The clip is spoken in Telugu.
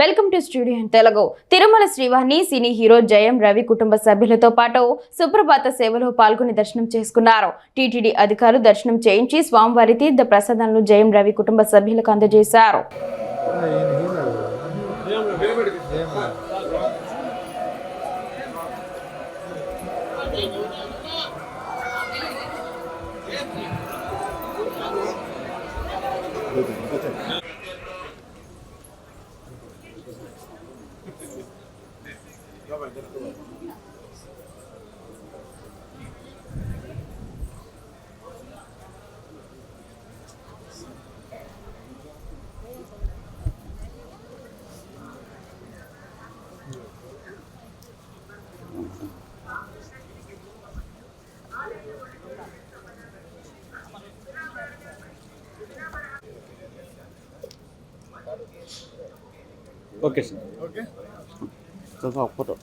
Welcome to studio Telugu. Tirumala Srivani cine hero Jayam Ravi కుటుంబ సభ్యులతో పాటు సుప్రభాత సేవలో పాల్గొని దర్శనం చేసుకున్నారు. టీటీడీ అధికారులు దర్శనం చేయించి స్వామివారి తీర్థ ప్రసాదాలను జయం రవి కుటుంబ సభ్యులకు అందజేశారు. Não vai, dentro do okay sir. Okay. ఒక ఫోటో